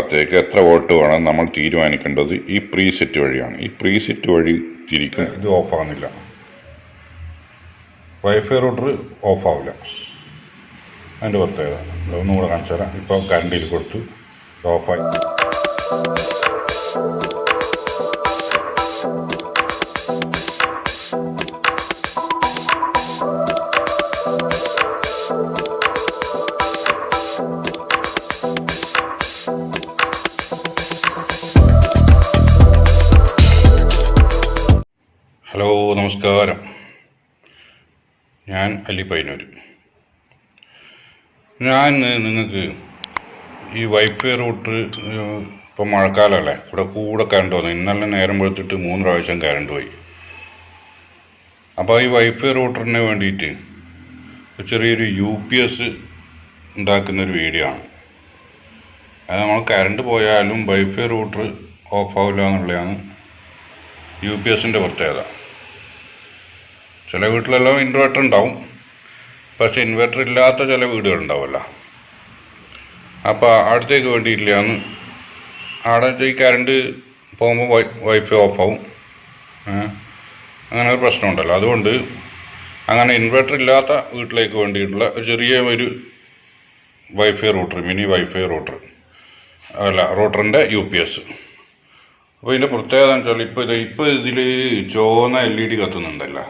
ഭാഗത്തേക്ക് എത്ര വോൾട്ട് വേണം നമ്മൾ തീരുമാനിക്കേണ്ടത് ഈ പ്രീസെറ്റ് വഴിയാണ്. ഈ പ്രീസെറ്റ് വഴി തിരിക്കും. ഇത് ഓഫ് ആകുന്നില്ല വൈഫൈ റൂട്ടർ ഓഫ് ആവില്ല അതിന്റെ പ്രത്യേകത. ഇതൊന്നും കൂടെ കാണിച്ചു തരാം ഇപ്പോൾ കറണ്ടിൽ കൊടുത്തു. ഓഫായി. നമസ്കാരം ഞാൻ അലി പൈനൂർ ഞാൻ നിങ്ങൾക്ക് ഈ വൈഫൈ റൂട്ട് ഇപ്പം മഴക്കാലമല്ലേ ഇവിടെ കൂടെ കറണ്ട് വന്നു. ഇന്നലെ നേരം വെളുത്തിട്ട് മൂന്ന് പ്രാവശ്യം കറണ്ട് പോയി. അപ്പോൾ ഈ വൈഫൈ റൂട്ടറിന് വേണ്ടിയിട്ട് ചെറിയൊരു യു പി എസ് ഉണ്ടാക്കുന്നൊരു വീഡിയോ ആണ്. അത് നമ്മൾ കറണ്ട് പോയാലും വൈഫൈ റൂട്ടർ ഓഫ് ആവില്ല എന്നുള്ളതാണ് യു പി എസിന്റെ പ്രത്യേകത. ചില വീട്ടിലെല്ലാം ഇൻവെർട്ടർ ഉണ്ടാവും. പക്ഷെ ഇൻവെർട്ടർ ഇല്ലാത്ത ചില വീടുകളുണ്ടാവുമല്ലോ അപ്പോൾ അടുത്തേക്ക് വേണ്ടിയിട്ടില്ലാന്ന്. അവിടെ ഈ കറണ്ട് പോകുമ്പോൾ വൈ വൈഫൈ ഓഫാവും അങ്ങനെ ഒരു പ്രശ്നമുണ്ടല്ലോ അതുകൊണ്ട് അങ്ങനെ ഇൻവെർട്ടർ ഇല്ലാത്ത വീട്ടിലേക്ക് വേണ്ടിയിട്ടുള്ള ഒരു ചെറിയ ഒരു wifi router mini wifi router അല്ല റൂട്ടറിന്റെ യു പി എസ് അപ്പോൾ ഇതിന്റെ പ്രത്യേകത എന്ന് വെച്ചാൽ ഇപ്പോൾ ഇത് ഇപ്പോൾ ഇതിൽ ചുവന്ന എൽ ഇ ഡി കത്തുന്നുണ്ടല്ലോ.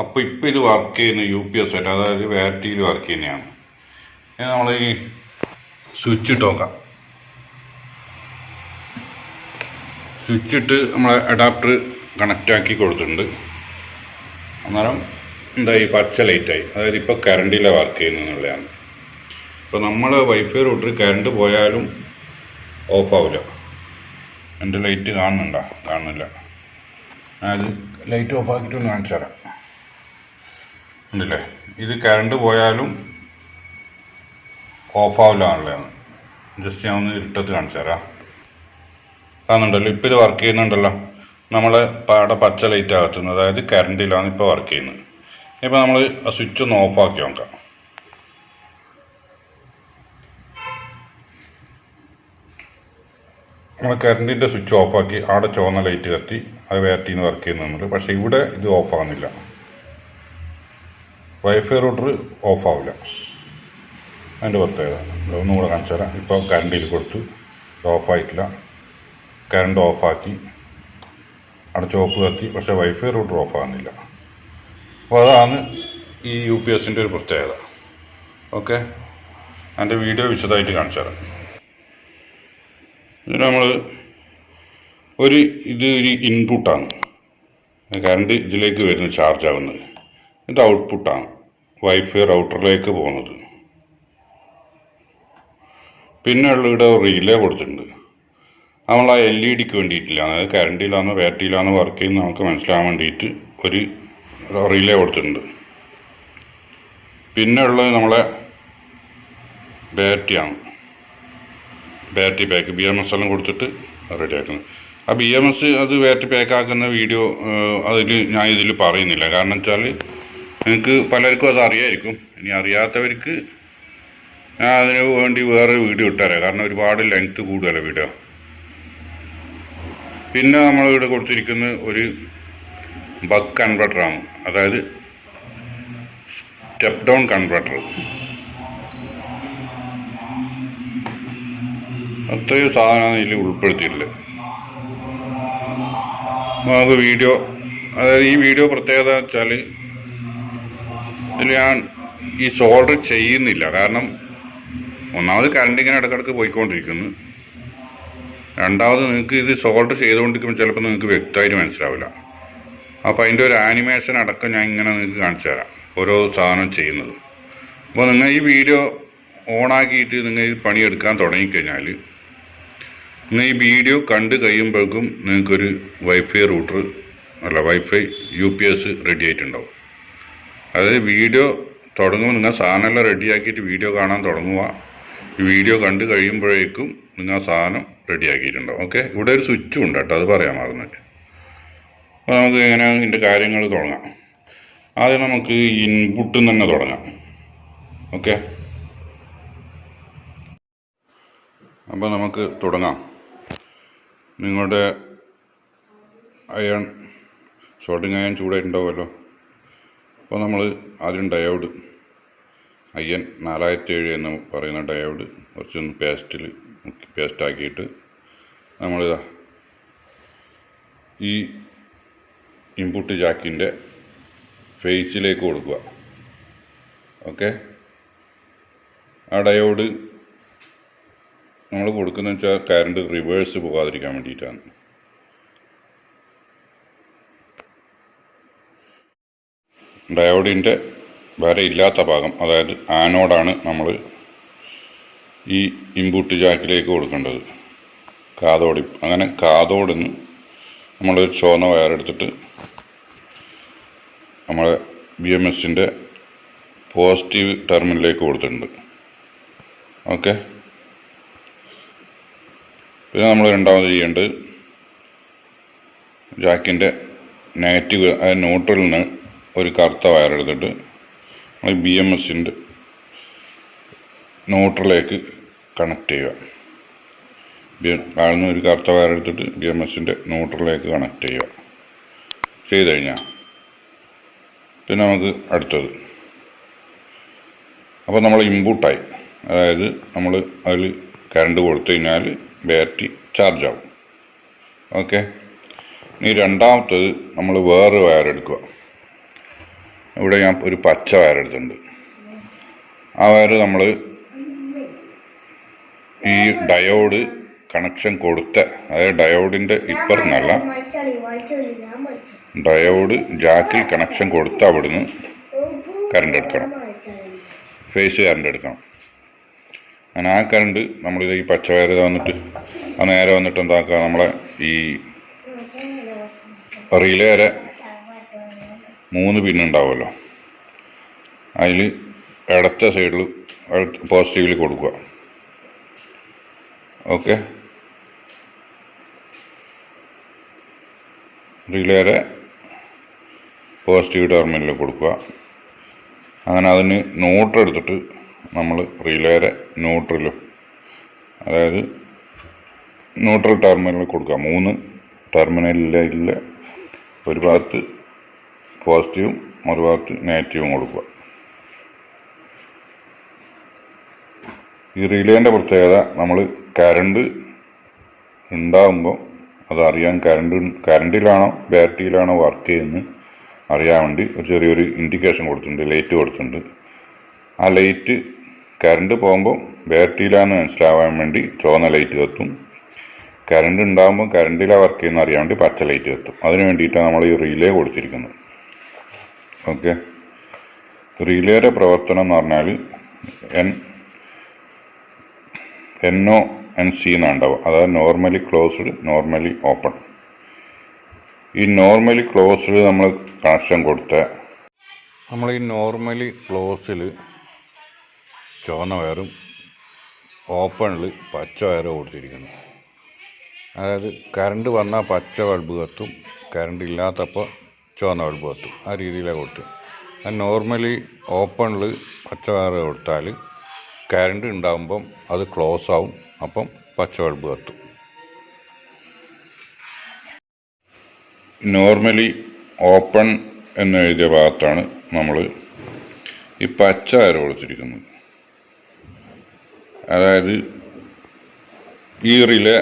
അപ്പോൾ ഇപ്പോൾ ഇത് വർക്ക് ചെയ്യുന്ന യു പി എസ് ആയിട്ട് അതായത് വാറ്റിയിൽ വർക്ക് ചെയ്യുന്നതാണ്. നമ്മൾ ഈ സ്വിച്ച് ഇട്ട് നോക്കാം. സ്വിച്ച് ഇട്ട് നമ്മൾ അഡാപ്റ്റർ കണക്റ്റ് ആക്കി കൊടുത്തിട്ടുണ്ട്. അന്നേരം എന്തായി പച്ച ലൈറ്റായി അതായത് ഇപ്പോൾ കറണ്ടിലെ വർക്ക് ചെയ്യുന്നതാണ് ഇപ്പോൾ നമ്മൾ വൈഫൈ റൂട്ടർ കറണ്ട് പോയാലും ഓഫ് ആവില്ല എന്റെ ലൈറ്റ് കാണുന്നുണ്ടോ? കാണുന്നില്ല. അത് ലൈറ്റ് ഓഫ് ആക്കിയിട്ടൊന്ന് കാണിച്ചു തരാം ഉണ്ടല്ലേ? ഇത് കറണ്ട് പോയാലും ഓഫ് ആവില്ല എന്നുള്ളതാണ് ജസ്റ്റ് ഞാൻ ഒന്ന് ഇരുട്ടത്ത് കാണിച്ചു തരാം. കാണുന്നുണ്ടല്ലോ ഇപ്പോൾ ഇത് വർക്ക് ചെയ്യുന്നുണ്ടല്ലോ. നമ്മൾ പാടെ പച്ച ലൈറ്റ് ആകത്തുന്നത് അതായത് കറണ്ടിലാണ് ഇപ്പോൾ വർക്ക് ചെയ്യുന്നത് ഇപ്പോൾ നമ്മൾ ആ സ്വിച്ച് ഒന്ന് ഓഫ് ആക്കി നോക്കാം. നമ്മൾ കറണ്ടിന്റെ സ്വിച്ച് ഓഫാക്കി അവിടെ ചുവന്ന ലൈറ്റ് കത്തി അത് ബാറ്ററിന്ന് വർക്ക് ചെയ്യുന്നുണ്ട് പക്ഷേ ഇവിടെ ഇത് ഓഫ് ആവുന്നില്ല. വൈഫൈ റൂട്ടർ ഓഫ് ആവില്ല. അതിന്റെ പ്രത്യേകത. ഒന്നും കൂടെ കാണിച്ചു തരാം. ഇപ്പോൾ കറണ്ടിൽ കൊടുത്തു. ഓഫായിട്ടില്ല കറണ്ട് ഓഫാക്കി അവിടെ ചോപ്പ് കത്തി. പക്ഷേ വൈഫൈ റൂട്ടർ ഓഫ് ആകുന്നില്ല അപ്പോൾ അതാണ് ഈ യു പി എസിന്റെ ഒരു പ്രത്യേകത. ഓക്കെ? അതിന്റെ വീഡിയോ വിശദമായിട്ട് കാണിച്ചു തരാം. ഇത് നമ്മൾ ഒരു ഇത് ഒരു ഇൻപുട്ടാണ് കറണ്ട് ഇതിലേക്ക് വരുന്ന ചാർജ് ആവുന്നത്. ഇത് ഔട്ട്പുട്ടാണ് വൈഫൈ റൗട്ടറിലേക്ക് പോകുന്നത്. പിന്നെ ഉള്ള റിലേ കൊടുത്തിട്ടുണ്ട്. നമ്മൾ ആ എൽ ഇ ഡിക്ക് വേണ്ടിയിട്ടില്ല. അതായത് കറണ്ടിലാണോ ബാറ്ററിയിലാണോ വർക്ക് ചെയ്യുന്നത് നമുക്ക് മനസ്സിലാകാൻ വേണ്ടിയിട്ട് ഒരു റിലേ കൊടുത്തിട്ടുണ്ട്. പിന്നെ ഉള്ളത് നമ്മളെ ബാറ്ററിയാണ് battery pack B M S എല്ലാം കൊടുത്തിട്ട് റെഡി ആക്കുന്നത്. ആ ബി എം എസ് അത് ബാറ്ററി പാക്ക് ആക്കുന്ന വീഡിയോ അതിൽ ഞാൻ ഇതിൽ പറയുന്നില്ല. കാരണം വെച്ചാൽ നിങ്ങൾക്ക് പലർക്കും അത് അറിയായിരിക്കും. ഇനി അറിയാത്തവർക്ക് ഞാൻ അതിന് വേണ്ടി വേറെ വീഡിയോ ഇട്ടുതരാം കാരണം ഒരുപാട് ലെങ്ത്ത് കൂടുതലാണ് വീഡിയോ പിന്നെ നമ്മൾ ഇവിടെ കൊടുത്തിരിക്കുന്ന ഒരു ബക്ക് കൺവെർട്ടറാണ് അതായത് സ്റ്റെപ്പ് ഡൗൺ കൺവെർട്ടർ അത്രയും സാധനമാണ് ഇതിൽ ഉൾപ്പെടുത്തിയിട്ടുള്ളത്. നമുക്ക് വീഡിയോ അതായത് ഈ വീഡിയോ പ്രത്യേകത വെച്ചാൽ ഇതിൽ ഞാൻ ഈ സോൾഡർ ചെയ്യുന്നില്ല. കാരണം ഒന്നാമത് കറണ്ട് ഇങ്ങനെ ഇടക്കിടക്ക് പോയിക്കൊണ്ടിരിക്കുന്നു. രണ്ടാമത് നിങ്ങൾക്ക് ഇത് സോൾഡർ ചെയ്തുകൊണ്ടിരിക്കുമ്പോൾ ചിലപ്പോൾ നിങ്ങൾക്ക് വ്യക്തമായിട്ട് മനസ്സിലാവില്ല. അപ്പോൾ അതിന്റെ ഒരു ആനിമേഷൻ അടക്കം ഞാൻ ഇങ്ങനെ നിങ്ങൾക്ക് കാണിച്ചു തരാം. ഓരോ സാധനം ചെയ്യുന്നത്. അപ്പോൾ നിങ്ങൾ ഈ വീഡിയോ ഓണാക്കിയിട്ട് നിങ്ങൾ ഈ പണിയെടുക്കാൻ തുടങ്ങിക്കഴിഞ്ഞാൽ നിങ്ങൾ ഈ വീഡിയോ കണ്ട് കഴിയുമ്പോഴേക്കും നിങ്ങൾക്കൊരു വൈഫൈ റൂട്ടർ അല്ല wifi U P S ready ആയിട്ടുണ്ടാവും. അതായത് വീഡിയോ തുടങ്ങുമ്പോൾ നിങ്ങൾ സാധനമെല്ലാം റെഡിയാക്കിയിട്ട് വീഡിയോ കാണാൻ തുടങ്ങുക. ഈ വീഡിയോ കണ്ട് കഴിയുമ്പോഴേക്കും നിങ്ങൾ ആ സാധനം റെഡിയാക്കിയിട്ടുണ്ടാവും. ഓക്കെ? ഇവിടെ ഒരു സ്വിച്ചും ഉണ്ട് കേട്ടോ അത് പറയാൻ മറന്നിട്ട് അപ്പോൾ നമുക്ക് എങ്ങനെ ഇതിന്റെ കാര്യങ്ങൾ തുടങ്ങാം. ആദ്യം നമുക്ക് ഇൻപുട്ടിൽ തന്നെ തുടങ്ങാം. ഓക്കെ? അപ്പോൾ നമുക്ക് തുടങ്ങാം. നിങ്ങളുടെ അയൺ ഷോട്ടിങ് അയൺ ചൂടായിട്ടുണ്ടാവുമല്ലോ. അപ്പോൾ നമ്മൾ ആദ്യം ഡയോഡ് ഐ എൻ നാലായിരത്തി ഏഴ് എന്ന് പറയുന്ന ഡയോഡ് കുറച്ചൊന്ന് പേസ്റ്റിൽ പേസ്റ്റ് ആക്കിയിട്ട് നമ്മൾ ഈ ഇൻപുട്ട് ജാക്കിന്റെ ഫേസിലേക്ക് കൊടുക്കുക. ഓക്കെ? ആ ഡയോഡ് നമ്മൾ കൊടുക്കുന്നത് വെച്ചാൽ കറണ്ട് റിവേഴ്സ് പോകാതിരിക്കാൻ വേണ്ടിയിട്ടാണ്. ഡയോഡിന്റെ വരയില്ലാത്ത ഭാഗം അതായത് ആനോഡാണ് നമ്മൾ ഈ ഇൻപുട്ട് ജാക്കിലേക്ക് കൊടുക്കേണ്ടത്. കാതോടി അങ്ങനെ കാതോടിന്ന് നമ്മളൊരു ചുവന്ന വയറെടുത്തിട്ട് നമ്മളെ ബി എം എസിന്റെ പോസിറ്റീവ് ടെർമിനലിലേക്ക് കൊടുത്തിട്ടുണ്ട്. ഓക്കെ പിന്നെ നമ്മൾ രണ്ടാമത് ചെയ്യേണ്ടത് ജാക്കിന്റെ നെഗറ്റീവ് അതായത് ന്യൂട്രലിൽ നിന്ന് ഒരു കറുത്ത വയറെടുത്തിട്ട് നമ്മൾ ബി എം എസിന്റെ ന്യൂട്രലേക്ക് കണക്ട് ചെയ്യുക. താഴ്ന്ന ഒരു കറുത്ത വയറെടുത്തിട്ട് ബി എം എസിന്റെ ന്യൂട്രലിലേക്ക് കണക്ട് ചെയ്യുക. ചെയ്ത് കഴിഞ്ഞാൽ പിന്നെ നമുക്ക് അടുത്തത്. അപ്പോൾ നമ്മൾ ഇൻപുട്ടായി അതായത് നമ്മൾ അതിൽ കറണ്ട് കൊടുത്തു കഴിഞ്ഞാൽ ബാറ്ററി ചാർജ് ആവും. ഓക്കെ ഇനി രണ്ടാമത്തത് നമ്മൾ വേറെ വയറെടുക്കുക ഇവിടെ ഞാൻ ഒരു പച്ച വയറെടുത്തിട്ടുണ്ട് ആ വയർ നമ്മൾ ഈ ഡയോഡ് കണക്ഷൻ കൊടുത്ത അതായത് ഡയോഡിന്റെ മരിച്ചു ഡയോഡ് ജാക്കിൽ കണക്ഷൻ കൊടുത്ത് അവിടുന്ന് കറണ്ട് എടുക്കണം. ഫേസ് കറണ്ട് എടുക്കണം. അങ്ങനെ ആ കറണ്ട് നമ്മളിത് ഈ പച്ച പച്ചവയർ വന്നിട്ട് ആ നേരെ വന്നിട്ട് എന്താക്കുക നമ്മളെ ഈ റിലേ വരെ മൂന്ന് പിന്നുണ്ടാവുമല്ലോ അതിൽ ഇടത്തെ സൈഡിൽ പോസിറ്റീവിൽ കൊടുക്കുക. ഓക്കെ റിലേരെ പോസിറ്റീവ് ടെർമിനലിൽ കൊടുക്കുക. അങ്ങനെ അതിന് ന്യൂട്രൽ എടുത്തിട്ട് നമ്മൾ റിലേരെ ന്യൂട്രലും അതായത് ന്യൂട്രൽ ടെർമിനലിൽ കൊടുക്കുക. മൂന്ന് ടെർമിനലിലെ ഒരു ഭാഗത്ത് പോസിറ്റീവും മറുഭാഗത്ത് നെഗറ്റീവും കൊടുക്കുക. ഈ റിലേന്റെ പ്രത്യേകത നമ്മൾ കരണ്ട് ഉണ്ടാകുമ്പോൾ അതറിയാൻ കരണ്ട് കരണ്ടിലാണോ ബാറ്ററിയിലാണോ വർക്ക് ചെയ്യുന്നത് അറിയാൻ വേണ്ടി ഒരു ചെറിയൊരു ഇൻഡിക്കേഷൻ കൊടുത്തിട്ടുണ്ട് ലൈറ്റ് കൊടുത്തിട്ടുണ്ട്. ആ ലൈറ്റ് കരണ്ട് പോകുമ്പോൾ ബാറ്ററിയിലാന്ന് മനസ്സിലാവാൻ വേണ്ടി ചുവന്ന ലൈറ്റ് കത്തും. കരണ്ട് ഉണ്ടാകുമ്പോൾ കരണ്ടിലാണ് വർക്ക് ചെയ്യുന്ന അറിയാൻ വേണ്ടി പച്ച ലൈറ്റ് കത്തും. അതിന് വേണ്ടിയിട്ടാണ് നമ്മൾ ഈ റിലേ കൊടുത്തിരിക്കുന്നത്. ഓക്കെ. റിലേയുടെ പ്രവർത്തനം എന്ന് പറഞ്ഞാൽ N N O N C എന്നാണ് അതായത് നോർമലി ക്ലോസ്ഡ് നോർമലി ഓപ്പൺ ഈ നോർമലി ക്ലോസ്ഡ് നമ്മൾ കണക്ഷൻ കൊടുത്ത നമ്മൾ ഈ നോർമലി ക്ലോസിൽ ചുവന്ന വയറും ഓപ്പണിൽ പച്ച വയറും കൊടുത്തിരിക്കുന്നു. അതായത് കറണ്ട് വന്നാൽ പച്ച ബൾബ് കത്തും കറണ്ട് ഇല്ലാത്തപ്പോൾ ചുവന്ന ബൾബ് കത്തും ആ രീതിയിലാണ് കൊടുത്ത്. നോർമലി ഓപ്പണിൽ പച്ച വയർ കൊടുത്താൽ കറണ്ട് ഉണ്ടാകുമ്പം അത് ക്ലോസ് ആവും. അപ്പം പച്ച ബൾബ് കത്തും നോർമലി ഓപ്പൺ എന്ന് എഴുതിയ ഭാഗത്താണ് നമ്മൾ ഈ പച്ച വര കൊടുത്തിരിക്കുന്നത്. അതായത് ഈ റിലേ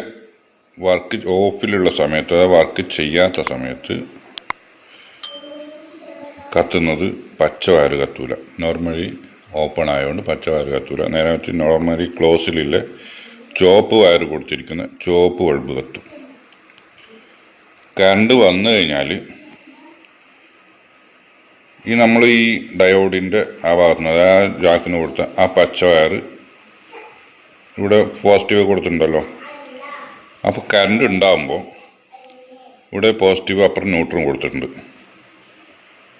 വർക്ക് ഓഫിലുള്ള സമയത്ത് അതായത് വർക്ക് ചെയ്യാത്ത സമയത്ത് കത്തുന്നത് പച്ച വയർ കത്തൂല. നോർമലി ഓപ്പൺ ആയതുകൊണ്ട് പച്ച വയർ കത്തൂല. നേരെ വെച്ച് നോർമലി ക്ലോസിലില്ല ചുവപ്പ് വയർ കൊടുത്തിരിക്കുന്ന ചുവപ്പ് ബൾബ് കത്തും. കറണ്ട് വന്നു കഴിഞ്ഞാൽ ഈ നമ്മൾ ഈ ഡയോഡിന്റെ ആ ഭാഗത്തുനിന്ന് ആ ജാക്കിന് കൊടുത്ത ആ പച്ച വയർ ഇവിടെ പോസിറ്റീവ് കൊടുത്തിട്ടുണ്ടല്ലോ. അപ്പോൾ കറണ്ട് ഉണ്ടാകുമ്പോൾ ഇവിടെ പോസിറ്റീവ് അപ്പുറം ന്യൂട്രൽ കൊടുത്തിട്ടുണ്ട്.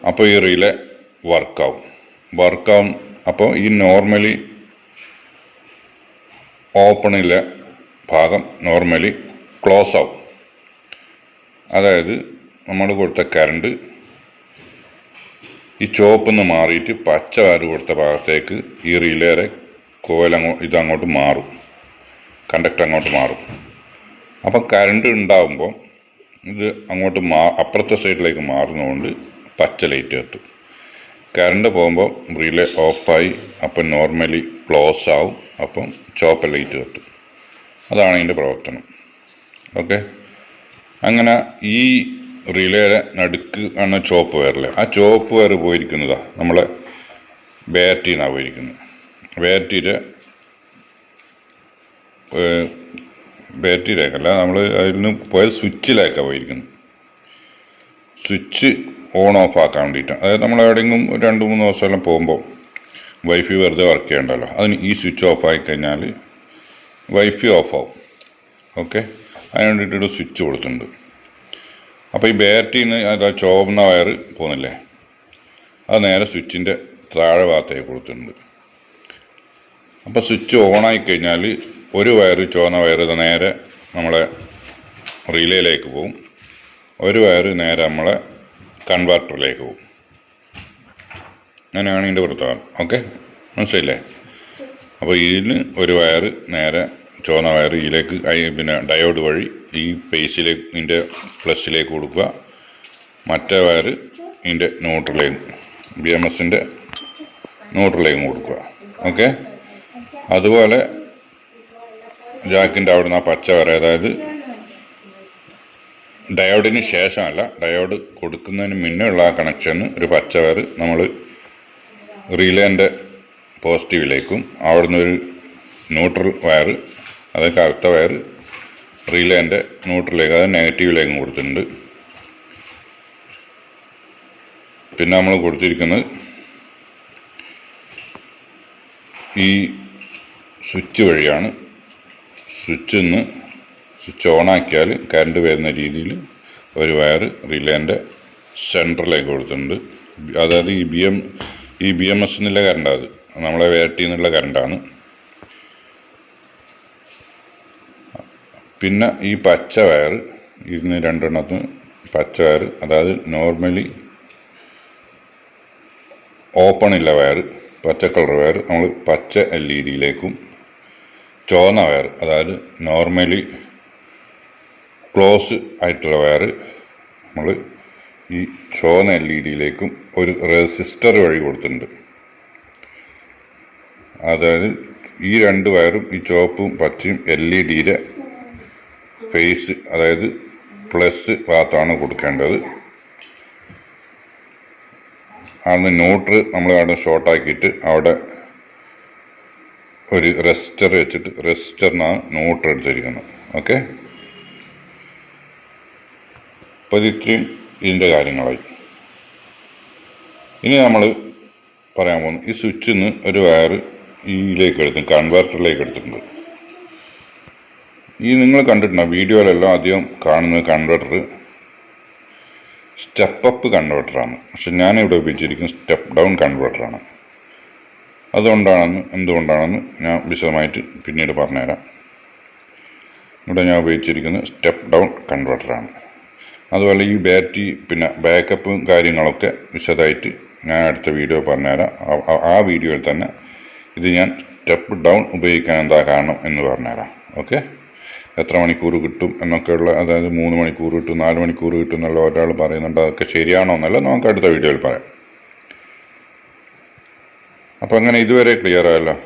അപ്പോൾ ഈ റിലേ വർക്കാവും വർക്കാവും അപ്പോൾ ഈ നോർമലി ഓപ്പണിലെ ഭാഗം നോർമലി ക്ലോസ് ആവും. അതായത് നമ്മൾ കൊടുത്ത കറണ്ട് ഈ ചുവപ്പിൽ നിന്ന് മാറിയിട്ട് പച്ച വയർ കൊടുത്ത ഭാഗത്തേക്ക് ഈ റിലേറെ കോയിലങ്ങോ ഇതങ്ങോട്ട് മാറും. കണ്ടക്ടർ അങ്ങോട്ട് മാറും. അപ്പം കറണ്ട് ഉണ്ടാകുമ്പോൾ ഇത് അങ്ങോട്ട് മാ അപ്പുറത്തെ സൈഡിലേക്ക് മാറുന്നതുകൊണ്ട് പച്ച ലൈറ്റ് കത്തും കറണ്ട് പോകുമ്പോൾ റിലേ ഓഫായി അപ്പം നോർമലി ക്ലോസ് ആവും അപ്പം ചോപ്പ ലൈറ്റ് കത്തും അതാണ് ഇതിന്റെ പ്രവർത്തനം. ഓക്കെ? അങ്ങനെ ഈ റിലേയുടെ നടുക്ക് ആണ് ചോപ്പ് വയറിൽ ആ ചോപ്പ് വയർ പോയിരിക്കുന്നതാ നമ്മളെ ബാറ്ററിന്നാണ് പോയിരിക്കുന്നത് ബാറ്ററിയുടെ ബാറ്ററിയിലേക്കല്ല നമ്മൾ അതിൽ നിന്ന് പോയ സ്വിച്ചിലേക്കാണ് പോയിരിക്കുന്നത് സ്വിച്ച് ഓൺ ഓഫ് ആക്കാൻ വേണ്ടിയിട്ടാണ് അതായത് നമ്മൾ എവിടെയെങ്കിലും രണ്ട് മൂന്ന് ദിവസമെല്ലാം പോകുമ്പോൾ വൈഫൈ വെറുതെ വർക്ക് ചെയ്യണ്ടല്ലോ. അതിന് ഈ സ്വിച്ച് ഓഫ് ആയി കഴിഞ്ഞാൽ വൈഫൈ ഓഫ് ആവും. ഓക്കെ അതിന് വേണ്ടിയിട്ടൊരു സ്വിച്ച് കൊടുത്തിട്ടുണ്ട്. അപ്പോൾ ഈ ബാറ്ററിന്ന് അതാ ചുവന്ന വയർ പോകുന്നില്ലേ? അത് നേരെ സ്വിച്ചിന്റെ താഴെ ഭാഗത്തേക്ക് കൊടുത്തിട്ടുണ്ട്. അപ്പോൾ സ്വിച്ച് ഓണായി കഴിഞ്ഞാൽ ഒരു വയർ ചുവന്ന വയർ നേരെ നമ്മളെ റിലേയിലേക്ക് പോകും. ഒരു വയർ നേരെ നമ്മളെ കൺവെർട്ടറിലേക്ക് പോകും. അങ്ങനെയാണ് ഇതിന്റെ വൃത്തം ഓക്കെ മനസ്സിലായില്ലേ? അപ്പോൾ ഇതിന് ഒരു വയർ നേരെ ചുവന്ന വയർ ഇതിലേക്ക് പിന്നെ ഡയോഡ് വഴി ഈ പേസിലേക്ക് ഇതിന്റെ പ്ലസ്സിലേക്ക് കൊടുക്കുക. മറ്റേ വയർ ഇതിന്റെ ന്യൂട്രലിലേക്ക് ബി എം എസിന്റെ ന്യൂട്രലിലേക്ക് കൊടുക്കുക. ഓക്കെ അതുപോലെ ജാക്കിന്റെ അവിടുന്ന് ആ പച്ച വയർ അതായത് ഡയോഡിന് ശേഷമല്ല ഡയോഡ് കൊടുക്കുന്നതിന് മുന്നേ ഉള്ള ആ കണക്ഷന് ഒരു പച്ച വയർ നമ്മൾ റിലേന്റെ പോസിറ്റീവിലേക്കും അവിടുന്ന് ഒരു ന്യൂട്രൽ വയർ അത് കറുത്ത വയർ റിലേന്റെ ന്യൂട്രലിലേക്ക് അത് നെഗറ്റീവിലേക്കും കൊടുത്തിട്ടുണ്ട്. പിന്നെ നമ്മൾ കൊടുത്തിരിക്കുന്നത് ഈ സ്വിച്ച് വഴിയാണ്. സ്വിച്ചിൽ നിന്ന് സ്വിച്ച് ഓൺ ആക്കിയാൽ കറണ്ട് വരുന്ന രീതിയിൽ ഒരു വയർ റിലേന്റെ സെന്ററിലേക്ക് കൊടുത്തിട്ടുണ്ട്. അതായത് ഈ ബി എം ഈ ബി എം എസിനുള്ള കറണ്ടാണ് അത് നമ്മളെ വേട്ടിൽ നിന്നുള്ള കറണ്ടാണ്. പിന്നെ ഈ പച്ച വയർ ഇതിന് രണ്ടെണ്ണത്തിന് പച്ച വയർ അതായത് നോർമലി ഓപ്പൺ ഇല്ല വയർ പച്ച കളർ വയർ നമ്മൾ പച്ച എൽ ഇ ഡിയിലേക്കും ചുവന്ന വയർ അതായത് നോർമലി ക്ലോസ് ആയിട്ടുള്ള വയർ നമ്മൾ ഈ ചുവന്ന എൽ ഇ ഡിയിലേക്കും ഒരു റെസിസ്റ്റർ വഴി കൊടുത്തിട്ടുണ്ട്. അതായത് ഈ രണ്ട് വയറും ഈ ചുവപ്പും പച്ചയും എൽ ഇ ഡിയിലെ ഫേസ് അതായത് പ്ലസ് ഭാഗത്താണ് കൊടുക്കേണ്ടത്. അന്ന് ന്യൂട്രൽ നമ്മൾ അവിടെ ഷോർട്ടാക്കിയിട്ട് അവിടെ ഒരു റെസിസ്റ്റർ വെച്ചിട്ട് റെസിസ്റ്ററിനാണ് ന്യൂട്രൽ എടുത്തിരിക്കുന്നത്. ഓക്കെ? അപ്പോൾ ഇതിന്റെ കാര്യങ്ങളായി. ഇനി നമ്മൾ പറയാൻ പോകുന്നു ഈ സ്വിച്ചിൽ നിന്ന് ഒരു വയർ ഈയിലേക്ക് എടുത്തു കൺവെർട്ടറിലേക്ക് എടുത്തിട്ടുണ്ട്. ഈ നിങ്ങൾ കണ്ടിട്ടുണ്ടോ വീഡിയോയിലെല്ലാം അധികം കാണുന്നത് കൺവെർട്ടർ സ്റ്റെപ്പ് കൺവെർട്ടറാണ്. പക്ഷെ ഞാനിവിടെ ഉപയോഗിച്ചിരിക്കുന്നത് സ്റ്റെപ്പ് ഡൗൺ കൺവെർട്ടറാണ്. അതുകൊണ്ടാണെന്ന് എന്തുകൊണ്ടാണെന്ന് ഞാൻ വിശദമായിട്ട് പിന്നീട് പറഞ്ഞുതരാം. ഇവിടെ ഞാൻ ഉപയോഗിച്ചിരിക്കുന്നത് സ്റ്റെപ്പ് ഡൗൺ കൺവെർട്ടറാണ്. അതുപോലെ ഈ ബാറ്ററി പിന്നെ ബാക്കപ്പും കാര്യങ്ങളൊക്കെ വിശദമായിട്ട് ഞാൻ അടുത്ത വീഡിയോ പറഞ്ഞുതരാം. ആ- വീഡിയോയിൽ തന്നെ ഇത് ഞാൻ സ്റ്റെപ്പ് ഡൗൺ ഉപയോഗിക്കാൻ എന്താ കാരണം എന്ന് പറഞ്ഞുതരാം. ഓക്കെ എത്ര മണിക്കൂർ കിട്ടും എന്നൊക്കെയുള്ള അതായത് മൂന്ന് മണിക്കൂർ കിട്ടും നാല് മണിക്കൂർ കിട്ടും എന്നുള്ള ഒരാൾ പറയുന്നുണ്ട്. അതൊക്കെ ശരിയാണോ എന്നല്ല നമുക്ക് അടുത്ത വീഡിയോയിൽ പറയാം. അപ്പോൾ അങ്ങനെ ഇതുവരെ ക്ലിയർ ആയല്ലോ.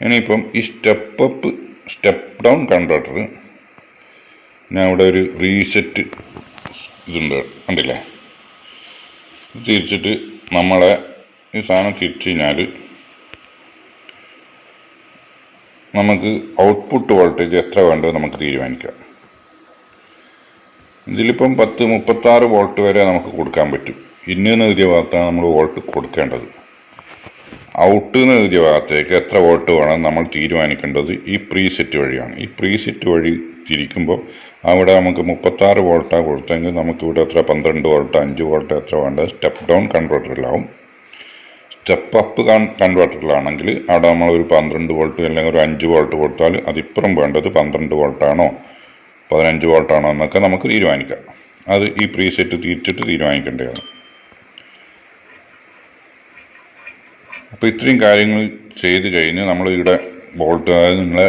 ഇനിയിപ്പം ഈ step up step down converter ഞാൻ ഇവിടെ ഒരു റീസെറ്റ് ഇതുണ്ട് കണ്ടില്ലേ? തിരിച്ചിട്ട് നമ്മളെ ഈ സാധനം തിരിച്ചു കഴിഞ്ഞാൽ നമുക്ക് ഔട്ട്പുട്ട് വോൾട്ടേജ് എത്ര വേണ്ടത് നമുക്ക് തീരുമാനിക്കാം. ഇതിലിപ്പം പത്ത് മുപ്പത്താറ് വോൾട്ട് വരെ നമുക്ക് കൊടുക്കാൻ പറ്റും. ഇന്ന് എഴുതിയ ഭാഗത്താണ് നമ്മൾ വോൾട്ട് കൊടുക്കേണ്ടത്. ഔട്ട് എന്ന് എഴുതിയ ഭാഗത്തേക്ക് എത്ര വോൾട്ട് വേണം നമ്മൾ തീരുമാനിക്കേണ്ടത് ഈ പ്രീസെറ്റ് വഴിയാണ്. ഈ പ്രീസെറ്റ് വഴി തിരിക്കുമ്പോൾ അവിടെ നമുക്ക് മുപ്പത്താറ് വോൾട്ടാണ് കൊടുത്തെങ്കിൽ നമുക്ക് ഇവിടെ എത്ര? പന്ത്രണ്ട് വോൾട്ട് അഞ്ച് വോൾട്ട് എത്ര വേണ്ട? സ്റ്റെപ്പ് ഡൗൺ കൺവെർട്ടറിലാവും. സ്റ്റെപ്പ് അപ്പ് കൺവെർട്ടറിലാണെങ്കിൽ അവിടെ നമ്മൾ ഒരു പന്ത്രണ്ട് വോൾട്ട് അല്ലെങ്കിൽ ഒരു അഞ്ച് വോൾട്ട് കൊടുത്താൽ അതിപ്പുറം വേണ്ടത് പന്ത്രണ്ട് വോൾട്ടാണോ? പതിനഞ്ച് വോൾട്ടാണോ എന്നൊക്കെ നമുക്ക് തീരുമാനിക്കാം. അത് ഈ പ്രീസെറ്റ് തിരിച്ചിട്ട് തീരുമാനിക്കേണ്ടതാണ്. അപ്പോൾ ഇത്രയും കാര്യങ്ങൾ ചെയ്ത് കഴിഞ്ഞ് നമ്മൾ ഇവിടെ വോൾട്ട് അതായത് നിങ്ങളെ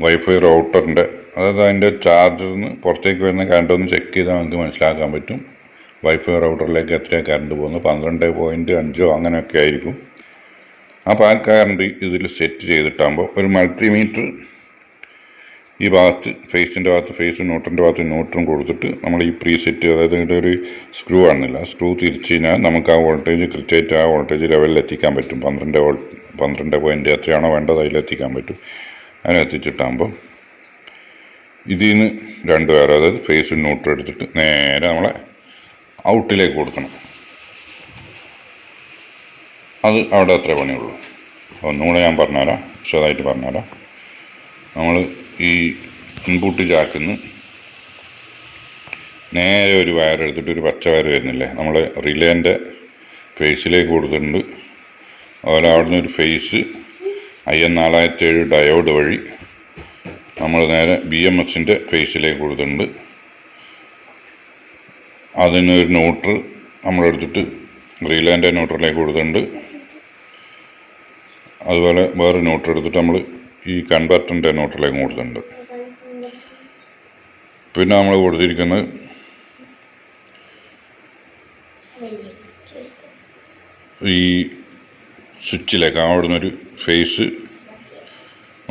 വൈഫൈ റൗട്ടറിന്റെ അതായത് അതിന്റെ ചാർജറിൽ നിന്ന് പുറത്തേക്ക് വരുന്ന കറണ്ട് ഒന്ന് ചെക്ക് ചെയ്താൽ നമുക്ക് മനസ്സിലാക്കാൻ പറ്റും. വൈഫൈ റൗട്ടറിലേക്ക് എത്രയാണ് കറണ്ട് പോകുന്നത്? പന്ത്രണ്ട് പോയിന്റ് അഞ്ചോ അങ്ങനെയൊക്കെ ആയിരിക്കും. അപ്പോൾ ആ കറണ്ട് ഇതിൽ സെറ്റ് ചെയ്തിട്ടാകുമ്പോൾ ഒരു മൾട്ടിമീറ്റർ ഈ ഭാഗത്ത് ഫേസിന്റെ ഭാഗത്ത് ഫേസും ന്യൂട്രന്റെ ഭാഗത്ത് ന്യൂട്രും കൊടുത്തിട്ട് നമ്മൾ ഈ പ്രീ സെറ്റ് അതായത് ഇതിന്റെ ഒരു സ്ക്രൂ ആണെന്നില്ല സ്ക്രൂ തിരിച്ച് കഴിഞ്ഞാൽ നമുക്ക് ആ വോൾട്ടേജ് കൃത്യമായിട്ട് ആ വോൾട്ടേജ് ലെവലിൽ എത്തിക്കാൻ പറ്റും. പന്ത്രണ്ട് വോൾ പന്ത്രണ്ട് പോയിന്റ് എത്രയാണോ വേണ്ടത് അതിൽ എത്തിക്കാൻ പറ്റും. അതിന് എത്തിച്ചിട്ടാകുമ്പോൾ ഇതിൽ നിന്ന് രണ്ട് പേർ അതായത് ഫേസ് നോട്ട് എടുത്തിട്ട് നേരെ നമ്മളെ ഔട്ടിലേക്ക് കൊടുക്കണം. അത് അവിടെ അത്ര പണിയുള്ളൂ. ഒന്നുകൂടെ ഞാൻ പറഞ്ഞുതരാം വിശദമായിട്ട് പറഞ്ഞുതരാം. നമ്മൾ ഈ ഇൻപുട്ട് ചാക്കുന്ന് നേരെ ഒരു വയർ എടുത്തിട്ട് ഒരു പച്ച വയർ വരുന്നില്ലേ നമ്മൾ റിലേന്റെ ഫേസിലേക്ക് കൊടുത്തിട്ടുണ്ട്. അതുപോലെ അവിടുന്ന് ഒരു ഫേസ് ഐ നാലായിരത്തി ഏഴ് ഡയോഡ് വഴി നമ്മൾ നേരെ ബി എം എസിന്റെ ഫേസിലേക്ക് കൊടുത്തിട്ടുണ്ട്. അതിന് ഒരു ന്യൂട്രൽ നമ്മളെടുത്തിട്ട് റീലാന്റെ ന്യൂട്രലിലേക്ക് കൊടുത്തിട്ടുണ്ട്. അതുപോലെ വേറെ ന്യൂട്രൽ എടുത്തിട്ട് നമ്മൾ ഈ കൺവെർട്ടറിന്റെ ന്യൂട്രലിലേക്ക് കൊടുത്തിട്ടുണ്ട്. പിന്നെ നമ്മൾ കൊടുത്തിരിക്കുന്നത് ഈ സ്വിച്ചിലേക്ക് അവിടുന്ന് ഒരു ഫേസ്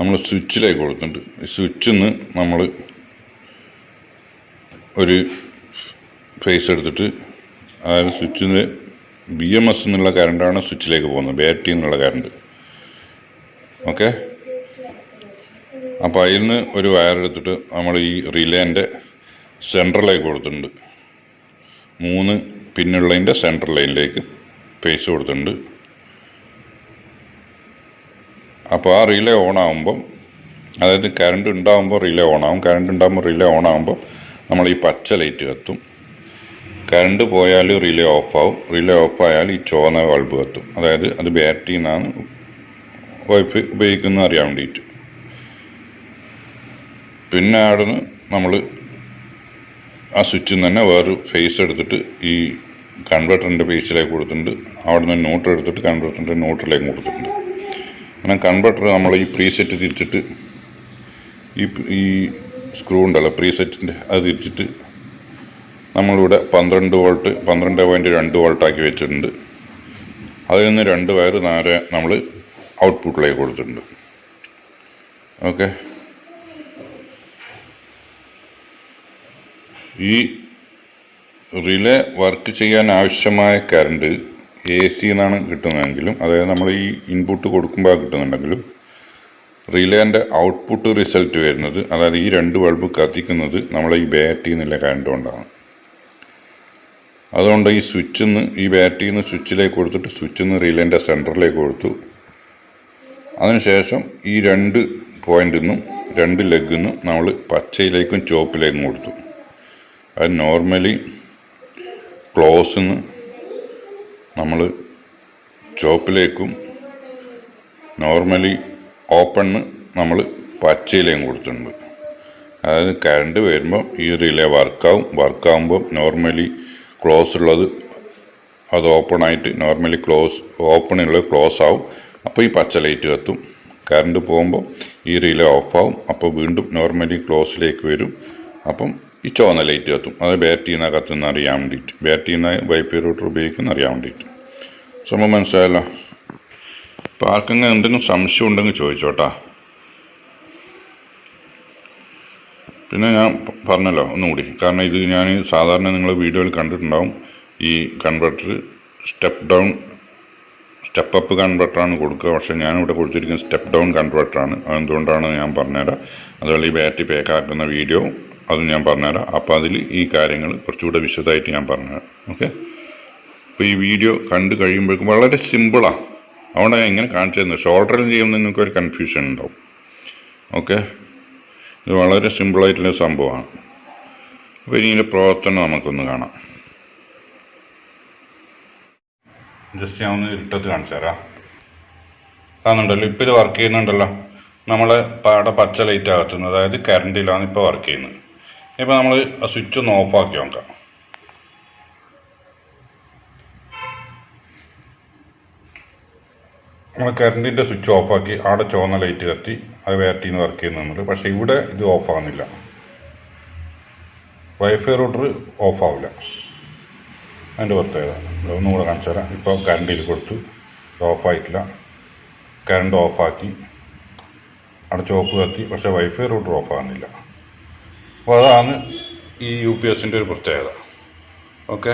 നമ്മൾ സ്വിച്ചിലേക്ക് കൊടുത്തിട്ടുണ്ട് സ്വിച്ചിൽ നിന്ന് നമ്മൾ ഒരു ഫേസ് എടുത്തിട്ട് സ്വിച്ചിൽ നിന്ന് ബി എം എസ് എന്നുള്ള കറണ്ടാണ് സ്വിച്ചിലേക്ക് പോകുന്നത് ബാറ്ററി എന്നുള്ള കറണ്ട് ഓക്കെ അപ്പോൾ അതിൽ നിന്ന് ഒരു വയർ എടുത്തിട്ട് നമ്മൾ ഈ റിലേന്റെ സെൻട്രലേക്ക് കൊടുത്തിട്ടുണ്ട്. മൂന്ന് പിന്നുള്ളതിന്റെ സെൻട്രൽ ലൈനിലേക്ക് ഫേസ് കൊടുത്തിട്ടുണ്ട്. അപ്പോൾ ആ റിലേ ഓൺ ആകുമ്പം അതായത് കറണ്ട് ഉണ്ടാകുമ്പോൾ റിലേ ഓൺ ആകും കറണ്ട് ഉണ്ടാകുമ്പോൾ റിലേ ഓൺ ആകുമ്പോൾ നമ്മൾ ഈ പച്ച ലൈറ്റ് കത്തും. കറണ്ട് പോയാൽ റിലേ ഓഫാവും റിലേ ഓഫായാൽ ഈ ചുവന്ന ബൾബ് കത്തും. അതായത് അത് ബാറ്ററിയിൽ നിന്നാണ് വൈഫ് ഉപയോഗിക്കുന്നത് അറിയാൻ വേണ്ടിയിട്ട്. പിന്നെ അവിടുന്ന് നമ്മൾ ആ സ്വിച്ചിൽ നിന്ന് തന്നെ വേറൊരു ഫേസ് എടുത്തിട്ട് ഈ കൺവെർട്ടറിന്റെ ഫേസിലേക്ക് കൊടുത്തിട്ടുണ്ട്. അവിടുന്ന് ന്യൂട്രൽ എടുത്തിട്ട് കൺവെർട്ടറിന്റെ ന്യൂട്രലിലേക്ക് കൊടുത്തിട്ടുണ്ട്. അങ്ങനെ കൺവെർട്ടർ നമ്മൾ ഈ പ്രീസെറ്റ് തിരിച്ചിട്ട് ഈ ഈ സ്ക്രൂ ഉണ്ടല്ലോ പ്രീസെറ്റിന്റെ അത് തിരിച്ചിട്ട് നമ്മളിവിടെ പന്ത്രണ്ട് വോൾട്ട് പന്ത്രണ്ട് പോയിന്റ് രണ്ട് വോൾട്ടാക്കി വെച്ചിട്ടുണ്ട്. അതിൽ നിന്ന് രണ്ട് വയർ നേരെ നമ്മൾ ഔട്ട്പുട്ടിലേക്ക് കൊടുത്തിട്ടുണ്ട്. ഓക്കെ ഈ റിലേ വർക്ക് ചെയ്യാൻ ആവശ്യമായ കറണ്ട് എ സി എന്നാണ് കിട്ടുന്നതെങ്കിലും അതായത് നമ്മൾ ഈ ഇൻപുട്ട് കൊടുക്കുമ്പോൾ കിട്ടുന്നുണ്ടെങ്കിലും റിലേന്റെ ഔട്ട്പുട്ട് റിസൾട്ട് വരുന്നത് അതായത് ഈ രണ്ട് ബൾബ് കത്തിക്കുന്നത് നമ്മളെ ഈ ബാറ്ററി എന്നുള്ള കറണ്ട് കൊണ്ടാണ്. അതുകൊണ്ട് ഈ സ്വിച്ചിൽ നിന്ന് ഈ ബാറ്ററിയിൽ നിന്ന് സ്വിച്ചിലേക്ക് കൊടുത്തിട്ട് സ്വിച്ചിൽ നിന്ന് റിലേന്റെ സെന്ററിലേക്ക് കൊടുത്തു. അതിനുശേഷം ഈ രണ്ട് പോയിന്റിൽ നിന്നും രണ്ട് ലെഗിൽ നിന്നും നമ്മൾ പച്ചയിലേക്കും ചുവപ്പിലേക്കും കൊടുത്തു. അത് നോർമലി ക്ലോസിന്ന് നമ്മൾ ചോപ്പിലേക്കും നോർമലി ഓപ്പണിന് നമ്മൾ പച്ചയിലേക്കും കൊടുത്തിട്ടുണ്ട്. അതായത് കറണ്ട് വരുമ്പോൾ ഈ റിലേ വർക്കാവും. വർക്കാവുമ്പോൾ നോർമലി ക്ലോസ് ഉള്ളത് അത് ഓപ്പൺ ആയിട്ട് നോർമലി ക്ലോസ് ഓപ്പണുള്ളത് ക്ലോസ് ആവും. അപ്പോൾ ഈ പച്ച ലൈറ്റ് കത്തും. കറണ്ട് പോകുമ്പോൾ ഈ റിലേ ഓഫാവും അപ്പോൾ വീണ്ടും നോർമലി ക്ലോസിലേക്ക് വരും. അപ്പം ഈ ചുവന്ന ലൈറ്റ് കത്തും അത് ബാറ്ററിയിൽ നിന്നാണ് കത്തുന്ന അറിയാൻ വേണ്ടിയിട്ട്. ബാറ്ററിയിൽ നിന്ന് വൈഫൈ റൂട്ടർ ഉപയോഗിക്കുന്ന അറിയാൻ വേണ്ടിയിട്ട്. സംഭവം മനസ്സിലായല്ലോ? അപ്പോൾ ആർക്കെങ്കിലും എന്തെങ്കിലും സംശയം ഉണ്ടെങ്കിൽ ചോദിച്ചോട്ടാ. പിന്നെ ഞാൻ പറഞ്ഞല്ലോ ഒന്നുകൂടി കാരണം ഇത് ഞാൻ സാധാരണ നിങ്ങൾ വീഡിയോയിൽ കണ്ടിട്ടുണ്ടാവും. ഈ converter step down step up കൺവെർട്ടറാണ് കൊടുക്കുക. പക്ഷേ ഞാനിവിടെ കൊടുത്തിരിക്കുന്നത് സ്റ്റെപ്പ് ഡൗൺ കൺവെർട്ടറാണ് അതെന്തുകൊണ്ടാണ് ഞാൻ പറഞ്ഞുതരാം. അതുപോലെ ഈ ബാറ്ററി പാക്ക് ആക്കുന്ന വീഡിയോ അതും ഞാൻ പറഞ്ഞുതരാം. അപ്പോൾ അതിൽ ഈ കാര്യങ്ങൾ കുറച്ചുകൂടെ വിശദമായിട്ട് ഞാൻ പറഞ്ഞുതരാം. ഓക്കെ? അപ്പോൾ ഈ വീഡിയോ കണ്ടു കഴിയുമ്പോഴേക്കും വളരെ സിമ്പിളാണ് അതുകൊണ്ട് ഞാൻ ഇങ്ങനെ കാണിച്ചു തരുന്നത് ഷോൾഡറിൽ ചെയ്യുമ്പോൾ നിങ്ങൾക്ക് ഒരു കൺഫ്യൂഷൻ ഉണ്ടാവും. ഓക്കെ? ഇത് വളരെ സിമ്പിളായിട്ടുള്ള സംഭവമാണ്. അപ്പോൾ ഇനി ഇതിന്റെ പ്രവർത്തനം നമുക്കൊന്ന് കാണാം. ജസ്റ്റ് ഞാൻ ഒന്ന് ഇരുട്ടത്ത് കാണിച്ചു തരാം. കാണുന്നുണ്ടല്ലോ ഇപ്പോൾ ഇത് വർക്ക് ചെയ്യുന്നുണ്ടല്ലോ. നമ്മളെ പാടെ പച്ച ലൈറ്റ് ആകത്തുന്നത്. അതായത് കറണ്ടിലാണ് ഇപ്പോൾ വർക്ക് ചെയ്യുന്നത്. ഇപ്പോൾ നമ്മൾ ആ സ്വിച്ച് ഒന്ന് ഓഫാക്കി നോക്കാം. നമ്മൾ കറണ്ടിന്റെ സ്വിച്ച് ഓഫാക്കി അവിടെ ചുവന്ന ലൈറ്റ് കത്തി അത് വേർട്ടീന്ന് വർക്ക് ചെയ്യുന്നുണ്ട് പക്ഷേ ഇവിടെ ഇത് ഓഫാകുന്നില്ല വൈഫൈ റൂട്ടർ ഓഫാവില്ല അതിന്റെ പ്രത്യേകത ഒന്നുകൂടെ കാണിച്ചു തരാം. ഇപ്പോൾ കറണ്ടിൽ കൊടുത്തു. ഓഫായിട്ടില്ല കറണ്ട് ഓഫാക്കി അവിടെ ചോപ്പ് കത്തി പക്ഷേ വൈഫൈ റൂട്ടർ ഓഫ് ആകുന്നില്ല അപ്പോൾ അതാണ് ഈ യു പി എസിന്റെ ഒരു പ്രത്യേകത. ഓക്കെ?